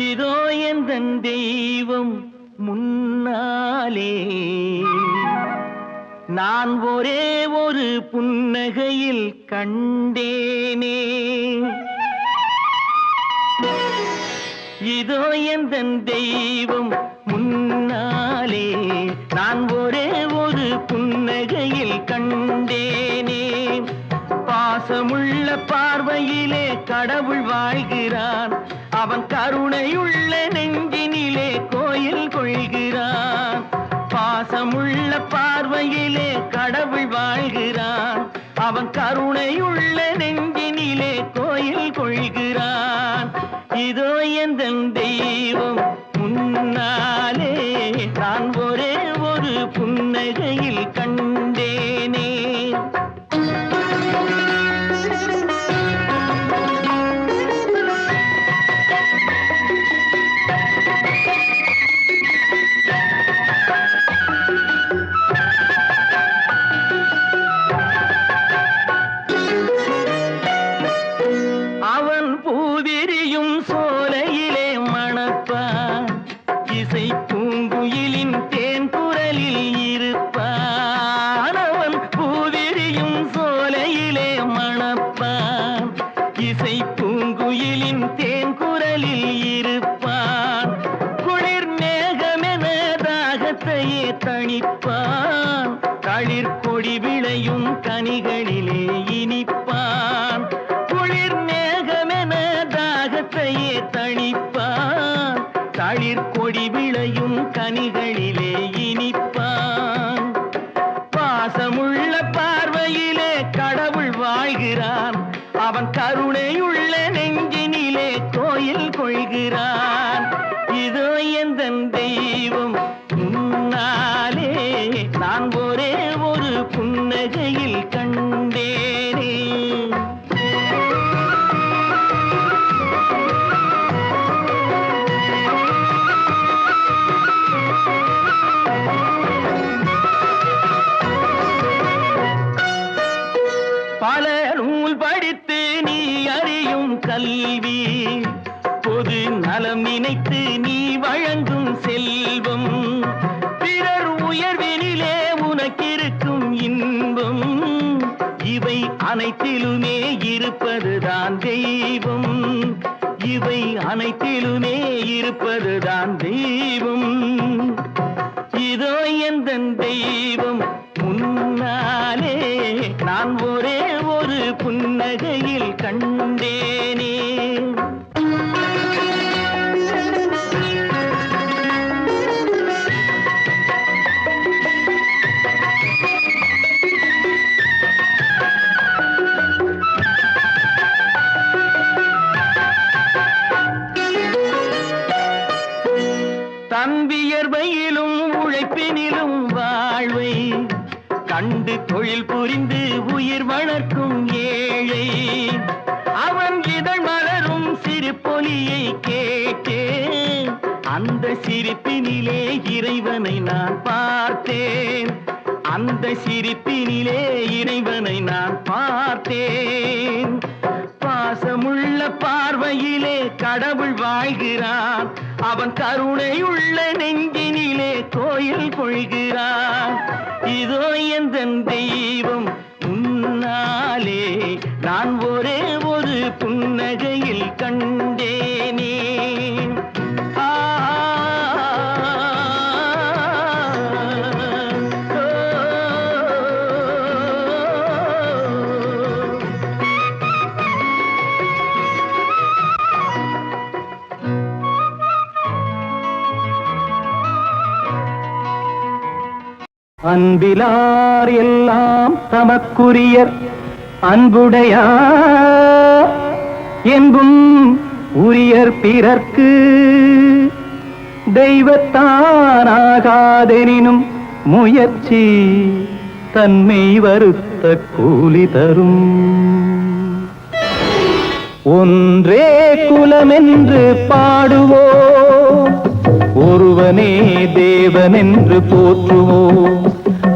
இதோ எந்த தெய்வம் முன்னாலே. நான் ஒரே ஒரு புன்னகையில் கண்டேனே. இதோ எந்த தெய்வம் முன்னாலே. நான் ஒரே ஒரு புன்னகையில் கண்டேனே. பாசமுள்ள பார்வையிலே கடவுள் வாழ்கிறான் அவன் கருணையுள்ள நெஞ்சினிலே கோயில் கொள்கிறான். பாசமுள்ள பார்வையிலே கடவுள் வாழ்கிறான். அவன் கருணையுள்ள நெஞ்சினிலே கோயில் கொள்கிறான். இதோ எந்த தெய்வம் குயிலின் தேன் குரலில் இருப்பான் அவன் பூவிரியும் சோலையிலே மணப்பான். இசை பூங்குயிலின் தேன் குரலில் இருப்பான். குளிர் மேகமென தாகத்தையே தணிப்பான். களிர் கொடி விளையும் கனிகளிலே இனிப்பான். விளையும் இருக்கும் இன்பம். இவை அனைத்திலுமே இருப்பதுதான் தெய்வம். இவை அனைத்திலுமே இருப்பதுதான் தெய்வம். இதோ எந்த தெய்வம் முன்னாலே நான் ஒரே ஒரு புன்னகையில் உயிர் வளர்க்கும் ஏழை. அவன் இதழ் மலரும் சிறு பொலியை கேட்டே அந்த சிரிப்பினிலே இறைவனை நான் பார்த்தேன். அந்த சிரிப்பினிலே இறைவனை நான் பார்த்தேன். பாசமுள்ள பார்வையிலே கடவுள் வாழ்கிறான் அவன் கருணையுள்ள நெஞ்சினிலே கோயில் கொள்கிறான் இதோ எந்த தெய்வம் முன்னாலே நான் ஒரே ஒரு புன்னகையில் கண்டேனே அன்பிலார் எல்லாம் தமக்குரியர் அன்புடையா என்பும் உரியர் பிறர்க்கு தெய்வத்தானாகாதெனினும் முயற்சி தன்மை வருத்த கூலி தரும். ஒன்றே குலமென்று பாடுவோ ஒருவனே தேவனென்று போற்றுவோம்.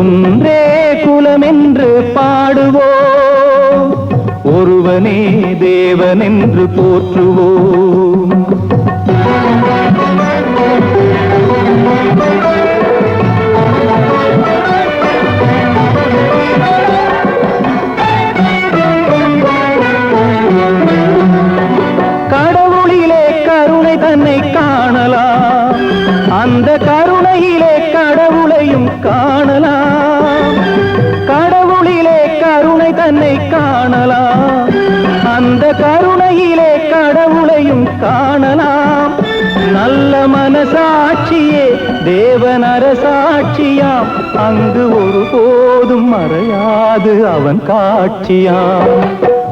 ஒன்றே குலமென்று பாடுவோ. ஒருவனே தேவன் என்று போற்றுவோம் கடவுளிலே கருணை தன்னை காணலாம். அந்த கருணையிலே கடவுளையும் காணலாம். கடவுளிலே கருணை தன்னை காணலாம். அந்த கருணையிலே கடவுளையும் காணலாம். நல்ல மனசாட்சியே தேவன் அரசாட்சியாம் அங்கு ஒருபோதும் மறையாது அவன் காட்சியாம்.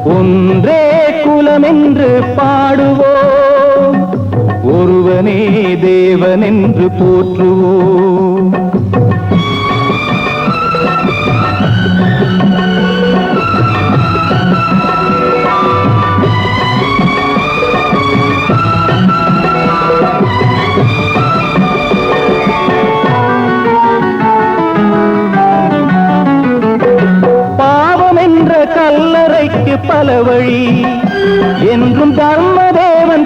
ஒன்றே குலமென்று பாடுவோம். ஒருவனே தேவன் என்று போற்றுவோம். பல வழி என்றும் தர்மதேவன்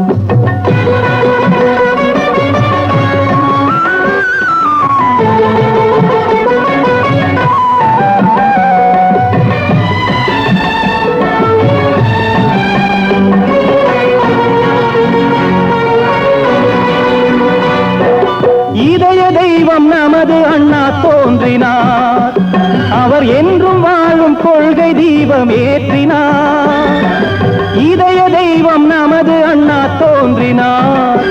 தோன்றினார். அவர் என்றும் வாழும் கொள்கை தீபம் ஏற்றினார். இதய தெய்வம் நமது அண்ணா தோன்றினார்.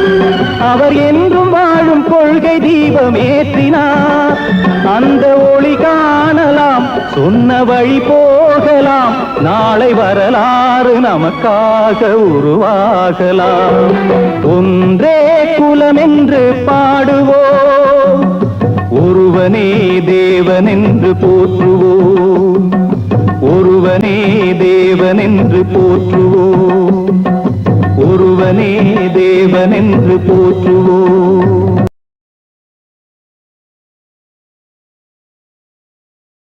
அவர் என்றும் வாழும் கொள்கை தீபம் ஏற்றினார். அந்த ஒளி காணலாம் சொன்ன வழி போகலாம் நாளை வரலாறு நமக்காக உருவாகலாம். ஒன்றே குலம் என்று பாடுவோம். ஒருவனே தேவனென்று போற்றுவோம். ஒருவனே தேவனென்று போற்றுவோம். ஒருவனே தேவனென்று போற்றுவோம்.